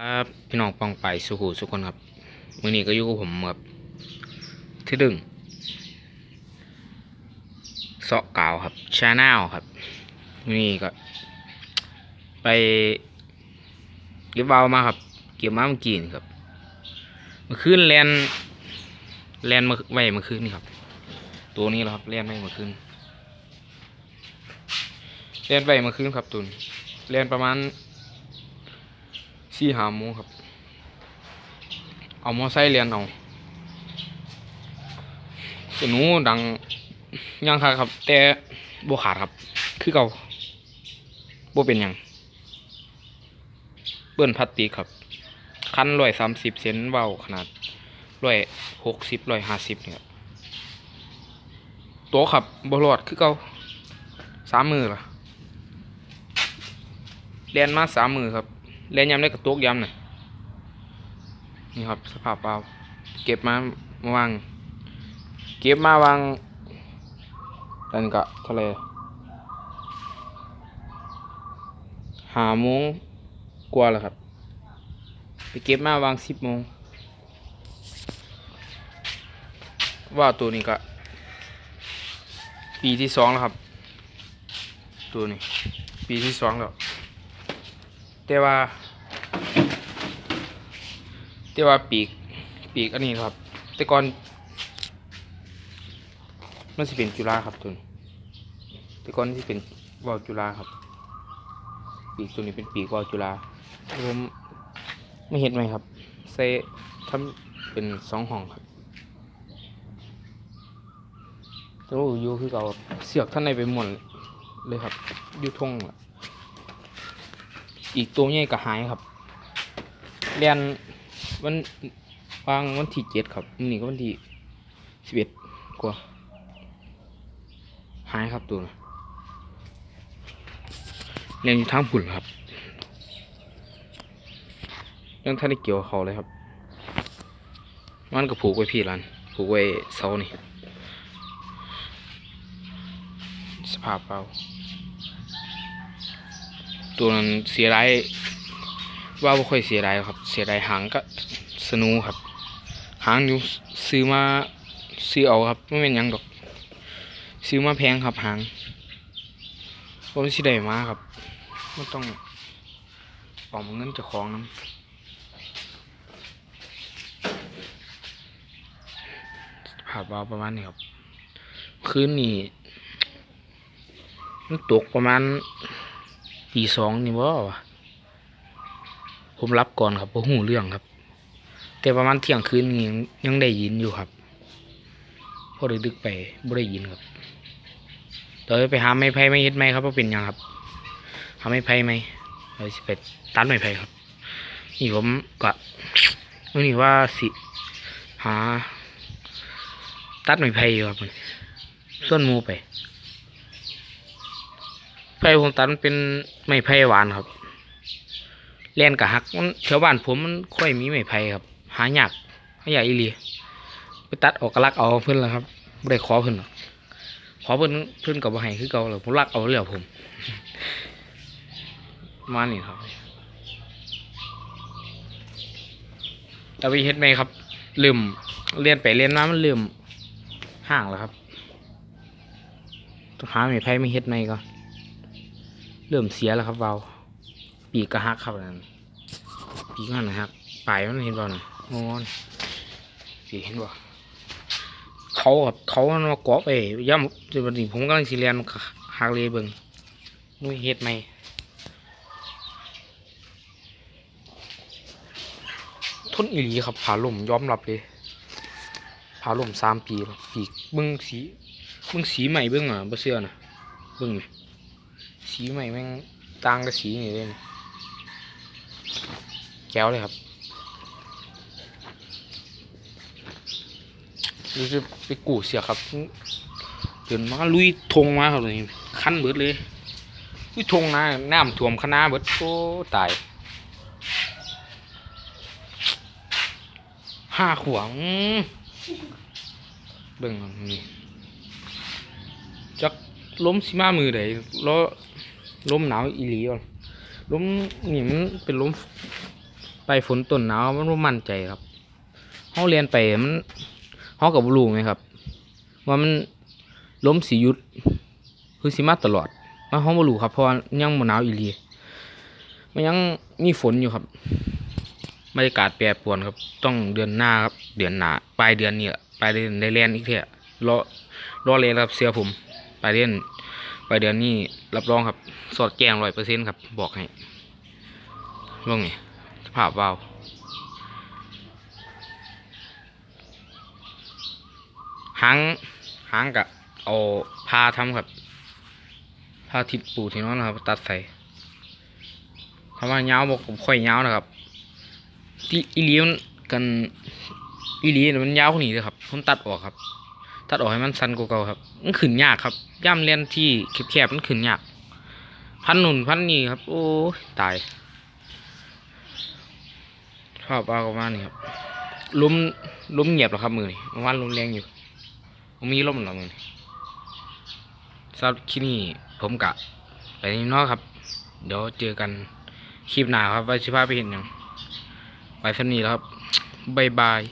ครับพี่น้องปองไปสุขุสุคนครับมื่อนี้ก็อยู่กับผมครับที่ดึงเสาะกาวครับชาแนลครับมื่อนี้ก็ ไปเก็บเบามาครับ เก็บมาเมื่อกี้นี่ครับเมื่อคืนแลนแลนมาไว้เมื่อคืนนี่ครับ ตัวนี้แหละครับแลนไว้เมื่อคืนแลนไว้เมื่อคืนครับตุนแลนประมาณ สี่หาโมงครับ เอามอไซค์เรียนเอาสหนูดังยังครับครับ แต่บ่ขาดครับ คือเก่าบ่เป็นยังเบิ้นพลาสติกครับ คันร้อยสามสิบเซนเบาขนาดร้อยหกสิบร้อยห้าสิบเนี่ยตัวขับบรอดคือเก่าสามมือล่ะเรียนมาสามมือครับ เล่นยำได้กระตุกยำน่ะนี่ครับสภาพเปล่าเก็บมาวาง เก็บมาวางตอนก็เท่าไหรหาโมงกว่าแล้วครับ ไปเก็บมาวางสิบโมงว่าตัวนี้ก็ปีที่สองแล้วครับ ตัวนี้ ปีที่สองแล้ว แต่ว่า แต่ว่าปีกปีกอันนี้ครับ แต่ก่อนมันสิเป็นจุฬาครับตัวนี้แต่ก่อนที่เป็นวาวจุฬาครับ ปีกตัวนี้เป็นปีกวาวจุฬาผมไม่เห็นไหมครับใส่ทำเป็นสองห้องครับแตัวอยู่คือเก่าเสือกท่านในไปหมดเลยครับอยู่ทงล่ะ อีกตัวใหญ่ก็หายครับเรียนวันวางวันที่เจ็ดครับนี่ก็วันที่สิบเอ็ดกว่าหายครับตัวนะเรียนอยู่ทางผุ่นครับยังท่านได้เกี่ยวเขาเลยครับ มันก็ผูกไว้พี่รันผูกไว้เสานี่ สภาพเปล่า ตัวนั้นเสียดายว่าบ่ค่อยเสียดายครับ เสียดายหางก็สนูครับ หางอยู่ซื้อมาซื้อเอาครับไม่เป็นยังดอก ซื้อมาแพงครับหางผมสิได้มาครับไมันต้องออกมาเงินจ้าของนํภาพวาประมาณนี้ครับ คืนนี้มันตกประมาณ ตีสองนี่บ่ะผมรับก่อนครับเพราะหูเรื่องครับ แต่ประมาณเที่ยงคืนนี้ยังยังได้ยินอยู่ครับพอดึกๆไปบ่ได้ยินครับเดี๋ยวไปหาไม้ไผ่ไม่เฮ็ดไหมครับว่าเป็นยังครับ หาไม้ไผ่ไหมเดี๋ยวไปตัดไม้ไผ่ครับนี่ผมก็มื่อนี้ว่าสิหา ตัดไม้ไผ่อยู่ครับส่วนมูไป ผ่ผมตัดมันเป็นไม้ไผ่หวานครับเลียนกับหักมันแถวบ้านผมมันค่อยมีไม้ไผ่ครับ หายากหายากอีหลีไปตัดออกกระลักเอาเพิ่นแล้วครับไม่ได้ขอเพิ่นหรอกขอเพิ่นเพิ่นกับบ่ให้คือเก่าแล้วผมรักเอาเลยผม มานี่ครับแต่ไปเฮ็ดไหมครับ ลืมเรียนไปเรียนมามันลืมห่างแล้วครับหาไม้ไผ่ไม่เฮ็ดไหมก่อน ริ่มเสียแล้วครับเบาปีกกระหักครับนั่นปีกมันนะครับปลายมันเห็นเปล่าน่ะงอนปีเห็นบ่เขาครับเขามันมาเกาะไปย่ำจนวันนี้ผมกำลังสิเรียนหักเลยเบิ่งนุ้ยเฮ็ดไหมทนอีหลีครับผาล่มยอมรับเลยผาล่มสามปีแล้วปีกเบิ่งสีเบิ่งสีใหม่เบิ่งอะบ่เชื่อน่ะเบิ่งไหม สีใหม่แม่งต่างกับสีนี่เลยนะแก้วเลยครับดูจะไปกู่เสียครับเดินมาลุยทงมาครับเลยขั้นเบิดเลยลุยทงนะน้ำท่วมคณะเบิดโอ้ตายห้าขวงเบิ่งเอานี่จักล้มสิมามือใดล้อ ลมหนาวอีหลีอะลมนี่มันเป็นลมไปฝนต้นหนาวมันบ่มั่นใจครับเฮาเรียนไปมันเฮาก็บ่รู้ไหมครับ ว่ามันลมสิหยุดคือสิมาตลอดมันเฮาบ่รู้ครับเพราะว่ายังหนาวอีหลีมันยังมีฝนอยู่ครับบรรยากาศแปรปรวนครับ ต้องเดือนหน้าครับ เดือนหน้าปลายเดือนนี้แหละปลายเดือนได้เรียนอีกเที่ยรอรอเรียนครับเสียผมปลายเดือน ปลายเดือนนี้รับรองครับ สอดแจ้ง100%ครับ บอกให้ลงนี่สภาพวาวหางหางกะเอาพาทำครับพาทิดปูที่นอนนะครับ ตัดใส่ทำว่าเงาวบอกผมค่อยเงาวนะครับที่อีลีมันกันอีลีน่ะมันยาวกว่านี้เลยครับผมตัดออกครับ ตัดออกให้มันสั้นกว่าเก่าครับ มันขึ้นยากครับย่ำเล่นที่แคบๆมันขึ้นยาก พันหนุนพันนี่ครับ โอ้ตายชอบเอาประมาณนี้ครับลมลมเงียบแล้วครับมือนี่เมื่อวานลมแรงอยู่มมีลมหรอมึงสำหรับคลิปนี้ผมกะไปนี่นาะครับ เดี๋ยวเจอกันคลิปหน้าครับว่าชิพาไปเห็นยังไปสำนีแล้วครับบายบาย